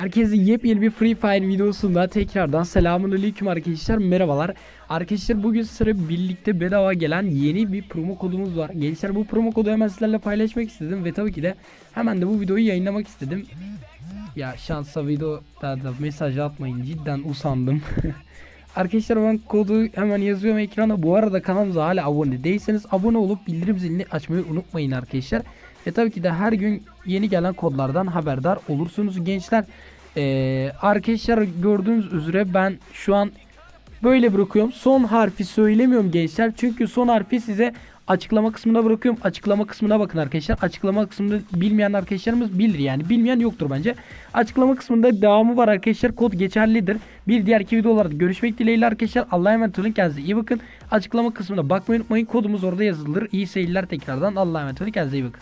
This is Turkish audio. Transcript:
Herkese yepyeni bir Free Fire videosunda tekrardan selamünaleyküm arkadaşlar merhabalar. Arkadaşlar bugün sıra birlikte bedava gelen yeni bir promo kodumuz var. Gençler bu promo kodu hemen sizlerle paylaşmak istedim ve tabii ki de hemen de bu videoyu yayınlamak istedim. Ya şansa video da, da mesaj atmayın cidden usandım. Arkadaşlar ben kodu hemen yazıyorum ekrana. Bu arada kanalımıza hala abone değilseniz abone olup bildirim zilini açmayı unutmayın arkadaşlar. Ve tabii ki de her gün yeni gelen kodlardan haberdar olursunuz gençler. Ee, arkadaşlar gördüğünüz üzere ben şu an böyle bırakıyorum. Son harfi söylemiyorum gençler. Çünkü son harfi size açıklama kısmına bırakıyorum. Açıklama kısmına bakın arkadaşlar. Açıklama kısmında bilmeyen arkadaşlarımız bilir yani. Bilmeyen yoktur bence. Açıklama kısmında devamı var arkadaşlar. Kod geçerlidir. Bir diğer iki videolarda görüşmek dileğiyle arkadaşlar. Allah'a emanet olun. Kendinize iyi bakın. Açıklama kısmına bakmayı unutmayın. Kodumuz orada yazılır. İyi seyirler tekrardan. Allah'a emanet olun. Kendinize iyi bakın.